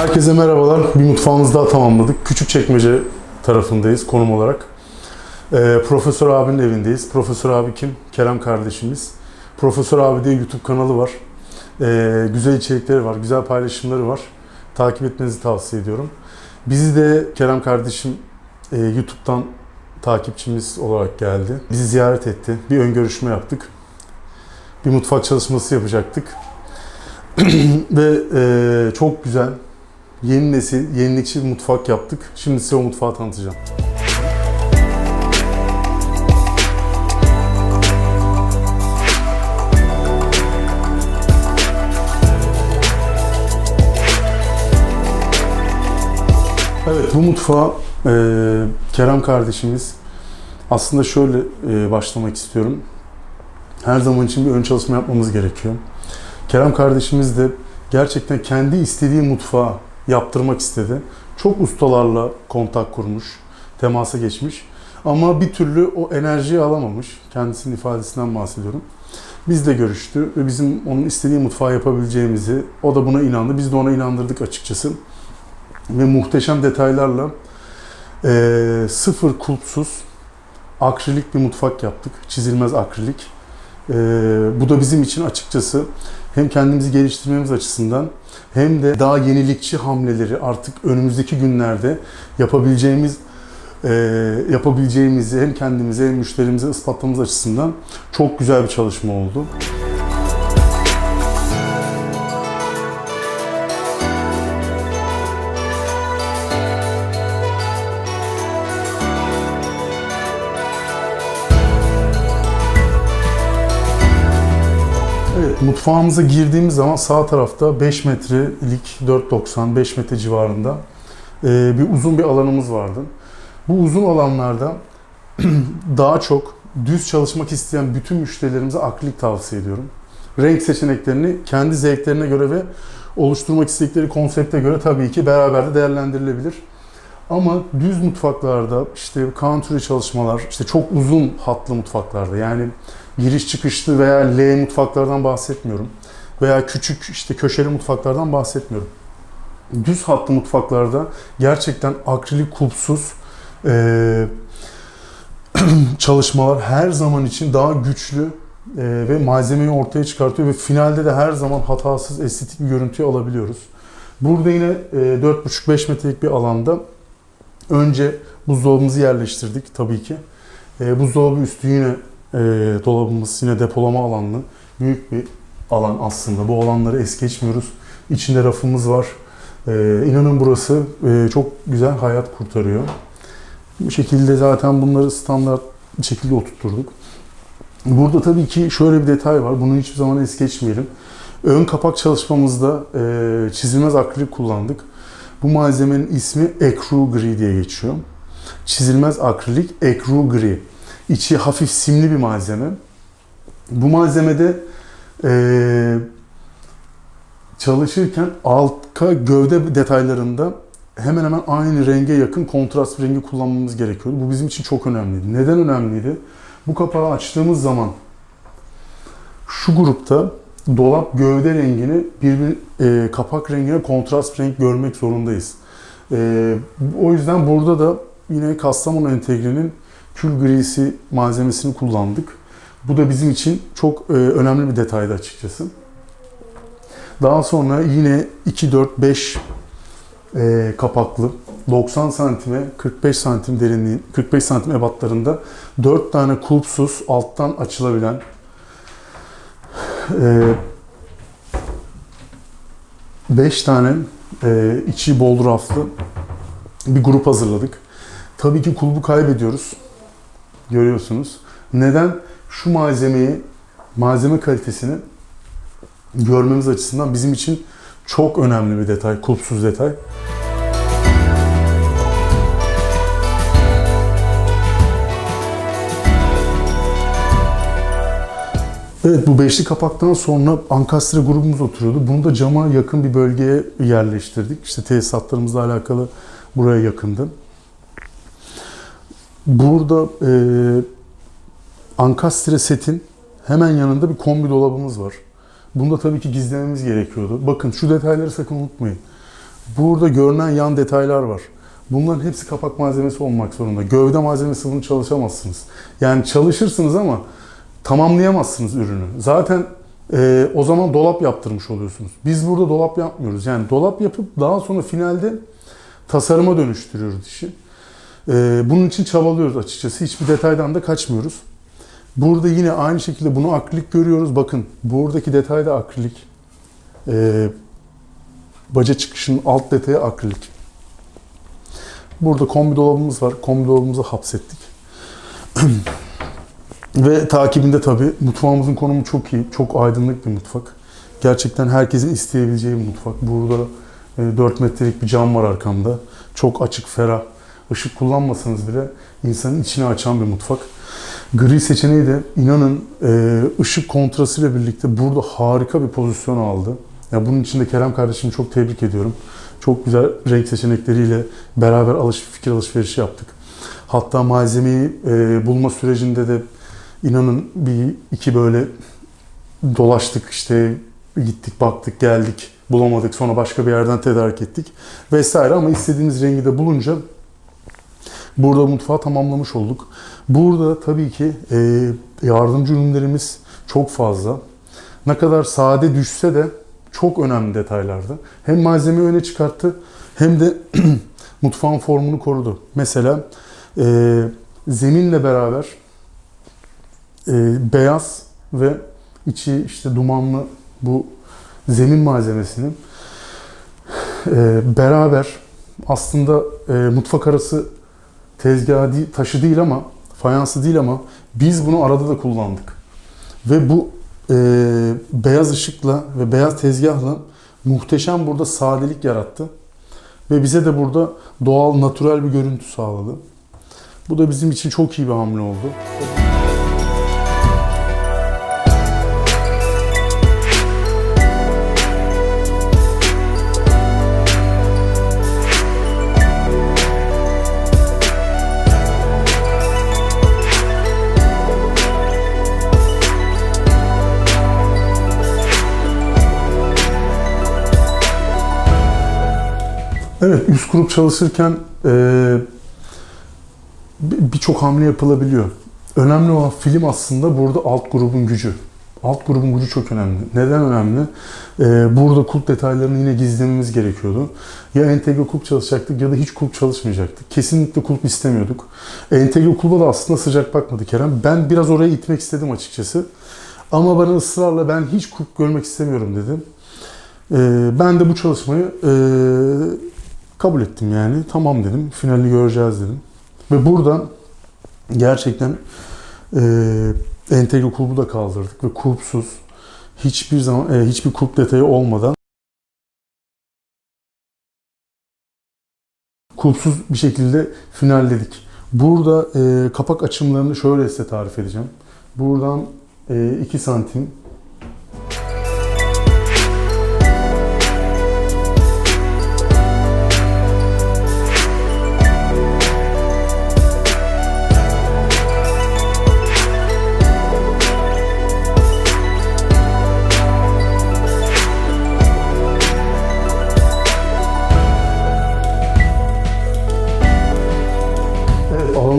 Herkese merhabalar. Bir mutfağımızı daha tamamladık. Küçükçekmece tarafındayız konum olarak. Ee, Profesör abinin evindeyiz. Profesör abi kim? Kerem kardeşimiz. Profesör abi diye YouTube kanalı var. Ee, güzel içerikleri var, güzel paylaşımları var. Takip etmenizi tavsiye ediyorum. Bizi de Kerem kardeşim e, YouTube'dan takipçimiz olarak geldi. Bizi ziyaret etti. Bir ön görüşme yaptık. Bir mutfak çalışması yapacaktık. Ve e, çok güzel, yeni nesil, yenilikçi bir mutfak yaptık. Şimdi size o mutfağı tanıtacağım. Evet, bu mutfağa e, Kerem kardeşimiz aslında şöyle e, başlamak istiyorum. Her zaman için bir ön çalışma yapmamız gerekiyor. Kerem kardeşimiz de gerçekten kendi istediği mutfağı yaptırmak istedi. Çok ustalarla kontak kurmuş, temasa geçmiş. Ama bir türlü o enerjiyi alamamış. Kendisinin ifadesinden bahsediyorum. Biz de görüştü ve bizim onun istediği mutfağı yapabileceğimizi, o da buna inandı. Biz de ona inandırdık açıkçası. Ve muhteşem detaylarla eee, sıfır kulpsuz akrilik bir mutfak yaptık. Çizilmez akrilik. Eee, bu da bizim için açıkçası hem kendimizi geliştirmemiz açısından hem de daha yenilikçi hamleleri artık önümüzdeki günlerde yapabileceğimiz eee, yapabileceğimizi hem kendimize hem müşterimize ispatlamamız açısından çok güzel bir çalışma oldu. Mutfağımıza girdiğimiz zaman sağ tarafta 5 metrelik 4.90 5 metre civarında e, bir uzun bir alanımız vardı. Bu uzun alanlarda daha çok düz çalışmak isteyen bütün müşterilerimize akrilik tavsiye ediyorum. Renk seçeneklerini kendi zevklerine göre ve oluşturmak istedikleri konsepte göre tabii ki beraber de değerlendirilebilir. Ama düz mutfaklarda işte country çalışmalar, işte çok uzun hatlı mutfaklarda yani giriş çıkışlı veya L mutfaklardan bahsetmiyorum. Veya küçük işte köşeli mutfaklardan bahsetmiyorum. Düz hatlı mutfaklarda gerçekten akrilik kulpsuz eee, çalışmalar her zaman için daha güçlü eee, ve malzemeyi ortaya çıkartıyor ve finalde de her zaman hatasız estetik bir görüntü alabiliyoruz. Burada yine eee, 4,5-5 metrelik bir alanda önce buzdolabımızı yerleştirdik tabii ki. Eee, buzdolabı üstü yine e, dolabımız yine depolama alanlı büyük bir alan aslında. Bu alanları es geçmiyoruz. İçinde rafımız var. E, inanın burası e, çok güzel hayat kurtarıyor. Bu şekilde zaten bunları standart bir şekilde oturtturduk. Burada tabii ki şöyle bir detay var. Bunu hiçbir zaman es geçmeyelim. Ön kapak çalışmamızda e, çizilmez akrilik kullandık. Bu malzemenin ismi Ecru Gri diye geçiyor. Çizilmez akrilik Ecru Gri. İçi hafif simli bir malzeme. Bu malzemede eee, çalışırken altka gövde detaylarında hemen hemen aynı renge yakın kontrast bir rengi kullanmamız gerekiyordu. Bu bizim için çok önemliydi. Neden önemliydi? Bu kapağı açtığımız zaman şu grupta dolap gövde rengini bir, bir e, kapak rengine kontrast renk görmek zorundayız. E, o yüzden burada da yine Kastamonu entegrenin kül grisi malzemesini kullandık. Bu da bizim için çok e, önemli bir detaydı açıkçası. Daha sonra yine 2, 4, 5 e, kapaklı 90 santime 45 santim derinliği 45 santim ebatlarında 4 tane kulpsuz alttan açılabilen e, 5 tane e, içi bol raflı bir grup hazırladık. Tabii ki kulbu kaybediyoruz. Görüyorsunuz. Neden? Şu malzemeyi, malzeme kalitesini görmemiz açısından bizim için çok önemli bir detay, kulpsuz detay. Evet bu beşli kapaktan sonra ankastre grubumuz oturuyordu. Bunu da cama yakın bir bölgeye yerleştirdik. İşte tesisatlarımızla alakalı buraya yakındı. Burada e, ankastre setin hemen yanında bir kombi dolabımız var. Bunu tabii ki gizlememiz gerekiyordu. Bakın şu detayları sakın unutmayın. Burada görünen yan detaylar var. Bunların hepsi kapak malzemesi olmak zorunda. Gövde malzemesi bunu çalışamazsınız. Yani çalışırsınız ama tamamlayamazsınız ürünü. Zaten e, o zaman dolap yaptırmış oluyorsunuz. Biz burada dolap yapmıyoruz. Yani dolap yapıp daha sonra finalde tasarıma dönüştürüyoruz işi. E, bunun için çabalıyoruz açıkçası. Hiçbir detaydan da kaçmıyoruz. Burada yine aynı şekilde bunu akrilik görüyoruz. Bakın buradaki detay da akrilik. E, baca çıkışının alt detayı akrilik. Burada kombi dolabımız var. Kombi dolabımızı hapsettik. Ve takibinde tabii mutfağımızın konumu çok iyi. Çok aydınlık bir mutfak. Gerçekten herkesin isteyebileceği bir mutfak. Burada e, 4 metrelik bir cam var arkamda. Çok açık, ferah. Işık kullanmasanız bile insanın içini açan bir mutfak. Gri seçeneği de inanın e, ışık kontrastıyla birlikte burada harika bir pozisyon aldı. Ya bunun için de Kerem kardeşimi çok tebrik ediyorum. Çok güzel renk seçenekleriyle beraber alış fikir alışverişi yaptık. Hatta malzemeyi e, bulma sürecinde de inanın bir iki böyle dolaştık işte gittik baktık geldik bulamadık sonra başka bir yerden tedarik ettik vesaire ama istediğimiz rengi de bulunca burada mutfağı tamamlamış olduk. Burada tabii ki e, yardımcı ürünlerimiz çok fazla. Ne kadar sade düşse de çok önemli detaylardı. Hem malzemeyi öne çıkarttı hem de mutfağın formunu korudu. Mesela e, zeminle beraber e, beyaz ve içi işte dumanlı bu zemin malzemesini e, beraber aslında e, mutfak arası tezgahı değil, taşı değil ama fayansı değil ama biz bunu arada da kullandık. Ve bu e, beyaz ışıkla ve beyaz tezgahla muhteşem burada sadelik yarattı. Ve bize de burada doğal, natürel bir görüntü sağladı. Bu da bizim için çok iyi bir hamle oldu. Evet, üst grup çalışırken e, bir- birçok hamle yapılabiliyor. Önemli olan film aslında burada alt grubun gücü. Alt grubun gücü çok önemli. Neden önemli? E, burada kulp detaylarını yine gizlememiz gerekiyordu. Ya entegre kulp çalışacaktık ya da hiç kulp çalışmayacaktık. Kesinlikle kulp istemiyorduk. Entegre kulba da aslında sıcak bakmadı Kerem. Ben biraz oraya itmek istedim açıkçası. Ama bana ısrarla ben hiç kulp görmek istemiyorum dedim. E, ben de bu çalışmayı e, kabul ettim yani. Tamam dedim. Finalini göreceğiz dedim. Ve buradan gerçekten e, entegre kulbu da kaldırdık ve kulpsuz hiçbir zaman e, hiçbir kulp detayı olmadan kulpsuz bir şekilde finalledik. Burada e, kapak açımlarını şöyle size tarif edeceğim. Buradan e, 2 santim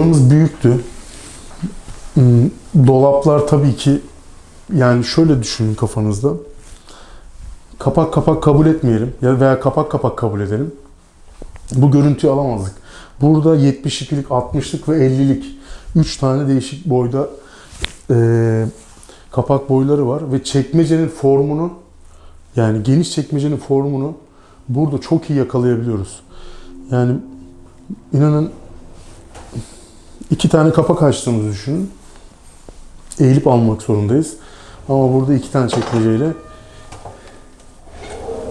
alanımız büyüktü. Hmm, Dolaplar tabii ki yani şöyle düşünün kafanızda. Kapak kapak kabul etmeyelim ya veya kapak kapak kabul edelim. Bu görüntüyü alamazdık. Burada 72'lik, 60'lık ve 50'lik 3 tane değişik boyda eee, kapak boyları var ve çekmecenin formunu yani geniş çekmecenin formunu burada çok iyi yakalayabiliyoruz. Yani inanın iki tane kapak açtığımızı düşünün. Eğilip almak zorundayız. Ama burada iki tane çekmeceyle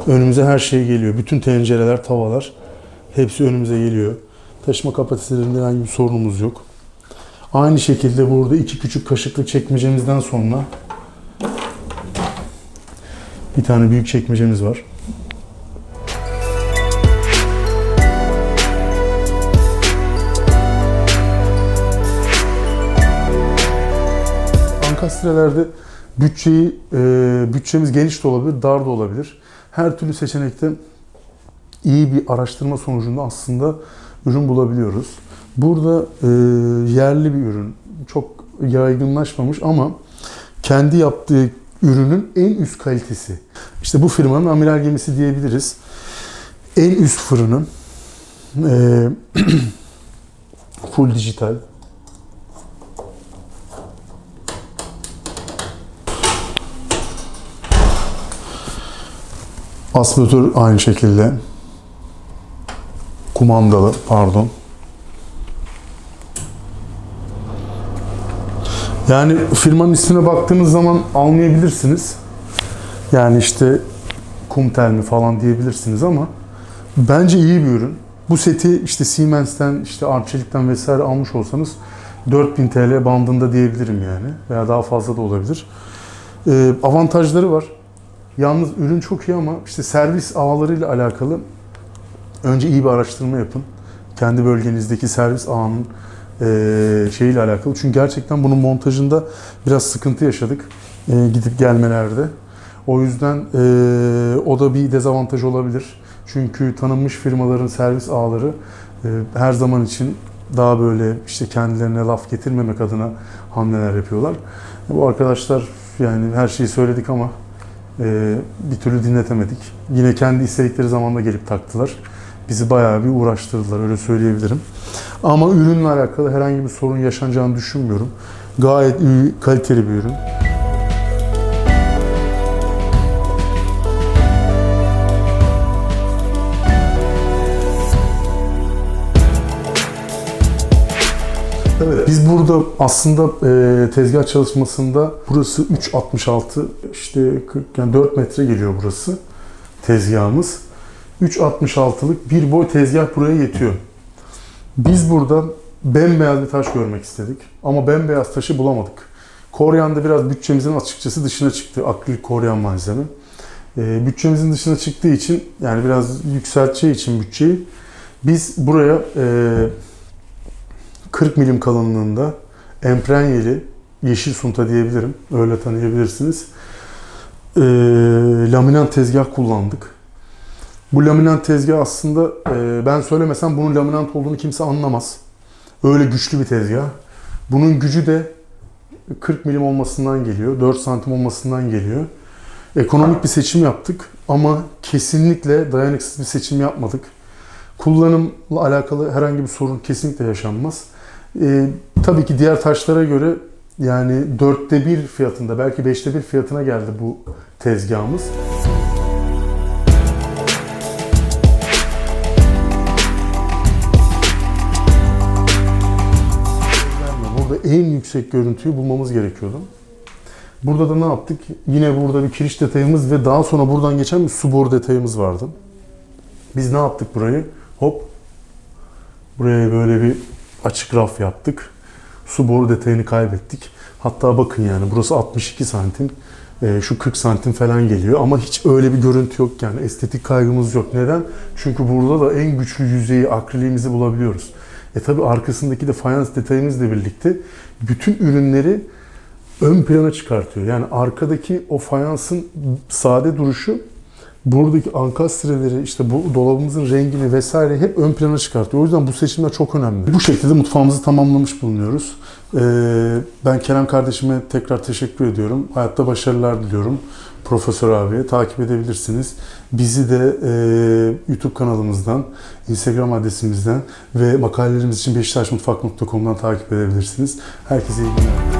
önümüze her şey geliyor. Bütün tencereler, tavalar hepsi önümüze geliyor. Taşıma kapasitelerinde herhangi bir sorunumuz yok. Aynı şekilde burada iki küçük kaşıklık çekmecemizden sonra bir tane büyük çekmecemiz var. Ankastrelerde bütçeyi, e, bütçemiz geniş de olabilir, dar da olabilir. Her türlü seçenekte iyi bir araştırma sonucunda aslında ürün bulabiliyoruz. Burada e, yerli bir ürün. Çok yaygınlaşmamış ama kendi yaptığı ürünün en üst kalitesi. İşte bu firmanın amiral gemisi diyebiliriz. En üst fırının e, full dijital. Aspiratör aynı şekilde. Kumandalı, pardon. Yani firmanın ismine baktığınız zaman anlayabilirsiniz. Yani işte Kumtel mi falan diyebilirsiniz ama bence iyi bir ürün. Bu seti işte Siemens'ten, işte Arçelik'ten vesaire almış olsanız 4000 TL bandında diyebilirim yani. Veya daha fazla da olabilir. Ee, avantajları var. Yalnız ürün çok iyi ama işte servis ağlarıyla alakalı önce iyi bir araştırma yapın. Kendi bölgenizdeki servis ağının e, şeyiyle alakalı. Çünkü gerçekten bunun montajında biraz sıkıntı yaşadık e, gidip gelmelerde. O yüzden e, o da bir dezavantaj olabilir. Çünkü tanınmış firmaların servis ağları e, her zaman için daha böyle işte kendilerine laf getirmemek adına hamleler yapıyorlar. Bu arkadaşlar yani her şeyi söyledik ama e, bir türlü dinletemedik. Yine kendi istedikleri zamanda gelip taktılar. Bizi bayağı bir uğraştırdılar öyle söyleyebilirim. Ama ürünle alakalı herhangi bir sorun yaşanacağını düşünmüyorum. Gayet iyi, kaliteli bir ürün. Evet, biz burada aslında e, tezgah çalışmasında burası 3.66 işte 40 yani 4 metre geliyor burası tezgahımız. 3.66'lık bir boy tezgah buraya yetiyor. Biz burada bembeyaz bir taş görmek istedik ama bembeyaz taşı bulamadık. Koryan'da biraz bütçemizin açıkçası dışına çıktı akrilik koryan malzeme. E, bütçemizin dışına çıktığı için yani biraz yükselteceği için bütçeyi biz buraya e, 40 milim kalınlığında emprenyeli yeşil sunta diyebilirim. Öyle tanıyabilirsiniz. E, laminant tezgah kullandık. Bu laminant tezgah aslında e, ben söylemesem bunun laminant olduğunu kimse anlamaz. Öyle güçlü bir tezgah. Bunun gücü de 40 milim olmasından geliyor. 4 santim olmasından geliyor. Ekonomik bir seçim yaptık ama kesinlikle dayanıksız bir seçim yapmadık. Kullanımla alakalı herhangi bir sorun kesinlikle yaşanmaz. Ee, tabii ki diğer taşlara göre yani dörtte bir fiyatında belki beşte bir fiyatına geldi bu tezgahımız. Burada en yüksek görüntüyü bulmamız gerekiyordu. Burada da ne yaptık? Yine burada bir kiriş detayımız ve daha sonra buradan geçen bir su boru detayımız vardı. Biz ne yaptık burayı? Hop. Buraya böyle bir açık raf yaptık. Su boru detayını kaybettik. Hatta bakın yani burası 62 santim. e, Şu 40 santim falan geliyor ama hiç öyle bir görüntü yok yani estetik kaygımız yok. Neden? Çünkü burada da en güçlü yüzeyi akriliğimizi bulabiliyoruz. E tabi arkasındaki de fayans detayımızla birlikte bütün ürünleri ön plana çıkartıyor. Yani arkadaki o fayansın sade duruşu buradaki ankastreleri işte bu dolabımızın rengini vesaire hep ön plana çıkartıyor. O yüzden bu seçimler çok önemli. Bu şekilde mutfağımızı tamamlamış bulunuyoruz. Ee, ben Kerem kardeşime tekrar teşekkür ediyorum. Hayatta başarılar diliyorum. Profesör abiye takip edebilirsiniz. Bizi de e, YouTube kanalımızdan, Instagram adresimizden ve makalelerimiz için beşiktaşmutfak.com'dan takip edebilirsiniz. Herkese iyi günler.